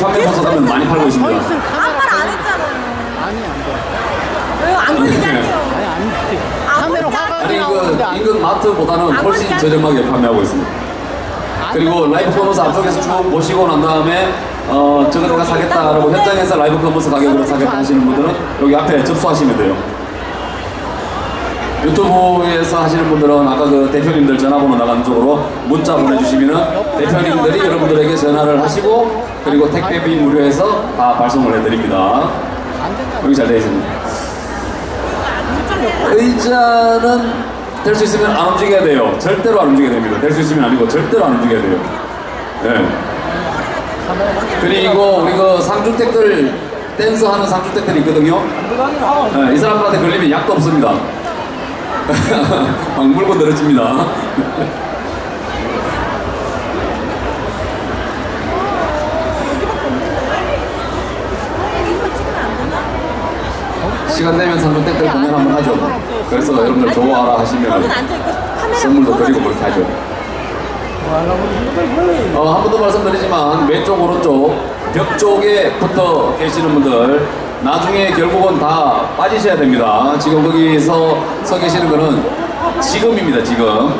판매 포스 가면 많이 팔고 있습니다. 아무 말 안 했잖아요. 아니 안 돼. 왜요? 안 걸리게 할게요. 아니 안 돼. 아, 카메라 화각이 아니 나오는데 안그 인근 마트보다는 안 훨씬 저렴하게 판매하고 있습니다. 안 그리고 돼. 라이브 커머스 앞쪽에서 쭉 보시고 난 다음에 어 저거 내가 사겠다라고 현장에서 라이브 커머스 가격으로 사겠다 하시는 분들은 여기 앞에 접수하시면 돼요. 유튜브에서 하시는 분들은 아까 그 대표님들 전화번호 나가는 쪽으로 문자 보내주시면은 대표님들이 여러분들에게 전화를 하시고 그리고 택배비 무료해서 다 발송을 해드립니다. 여기 잘 되어 있습니다. 의자는 될 수 있으면 안 움직여야 돼요. 절대로 안 움직여야 됩니다. 될 수 있으면 아니고 절대로 안 움직여야 돼요. 네. 그리고 우리 그 상주택들 댄스 하는 상주택들이 있거든요. 네, 이 사람들한테 걸리면 약도 없습니다. 막 물고 늘어집니다. 시간 되면 상주택들 공연 한번 하죠. 그래서 여러분들 좋아하라 하시면 선물도 드리고 그렇게 하죠. 어, 한 번 더 말씀드리지만 왼쪽 오른쪽 벽 쪽에 붙어 계시는 분들 나중에 결국은 다 빠지셔야 됩니다. 지금 거기서 서 계시는 거는 지금입니다. 지금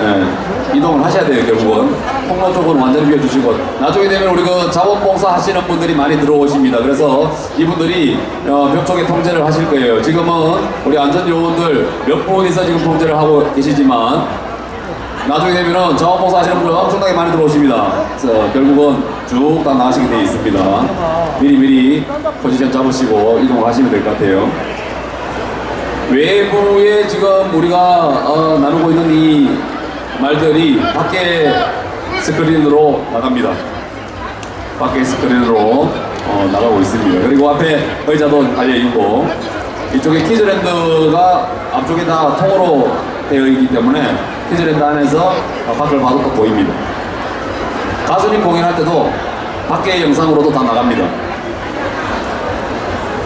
예, 이동을 하셔야 돼요. 결국은 통로 쪽은 완전히 비워주시고 나중에 되면 우리 그 자원봉사 하시는 분들이 많이 들어오십니다. 그래서 이분들이 어, 벽 쪽에 통제를 하실 거예요. 지금은 우리 안전요원들 몇 분이서 지금 통제를 하고 계시지만 나중에 되면은 자원봉사 하시는 분들 엄청나게 많이 들어오십니다. 그래서 결국은 쭉 다 나가시게 돼 있습니다. 미리 미리 포지션 잡으시고 이동을 하시면 될 것 같아요. 외부에 지금 우리가 어, 나누고 있는 이 말들이 밖에 스크린으로 나갑니다. 밖에 스크린으로 어, 나가고 있습니다. 그리고 앞에 의자도 달려 있고 이쪽에 키즈랜드가 앞쪽에 다 통으로 되어 있기 때문에 키즈랜드 안에서 어, 밖을 봐도 또 보입니다. 가수님 공연할 때도 밖에 영상으로도 다 나갑니다.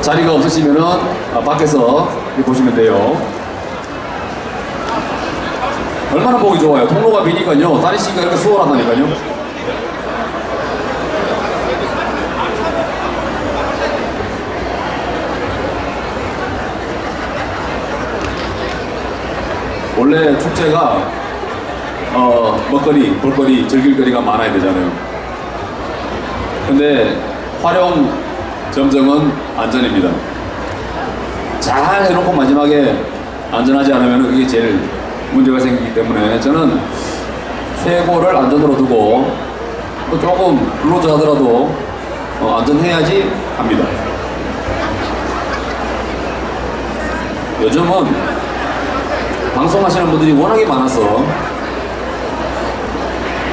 자리가 없으시면은 어, 밖에서 보시면 돼요. 얼마나 보기 좋아요. 통로가 비니까요. 다니시기가 이렇게 수월하다니까요. 원래 축제가 어, 먹거리, 볼거리, 즐길 거리가 많아야 되잖아요. 근데 활용 점정은 안전입니다. 잘 해놓고 마지막에 안전하지 않으면 그게 제일 문제가 생기기 때문에 저는 세고를 안전으로 두고 또 조금 루즈 하더라도 어, 안전해야지 합니다. 요즘은 방송하시는 분들이 워낙에 많아서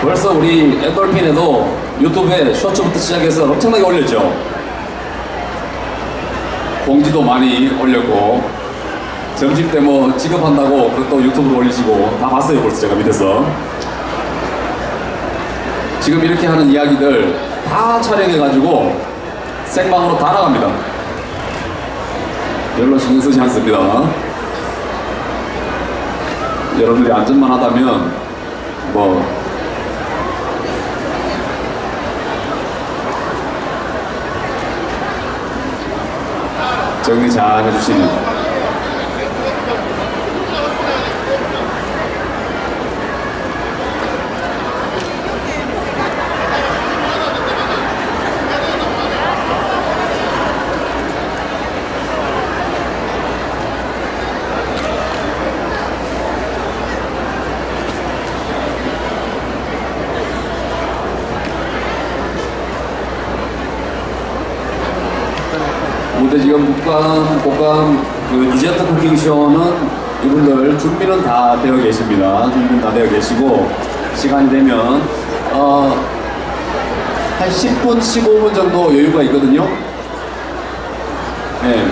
벌써 우리 엔돌핀에도 유튜브에 쇼츠부터 시작해서 엄청나게 올렸죠. 공지도 많이 올렸고 점심 때 뭐 지급한다고 그것도 유튜브로 올리시고 다 봤어요 벌써 제가 밑에서 지금 이렇게 하는 이야기들 다 촬영해가지고 생방으로 다 나갑니다. 별로 신경 쓰지 않습니다. 여러분들이 안전만 하다면 뭐 정리 잘 해주시면 무대 지금 국감, 국감 그 디저트 쿠킹 쇼는 이분들 준비는 다 되어 계십니다. 준비는 다 되어 계시고 시간이 되면 어, 한 10분, 15분 정도 여유가 있거든요. 네,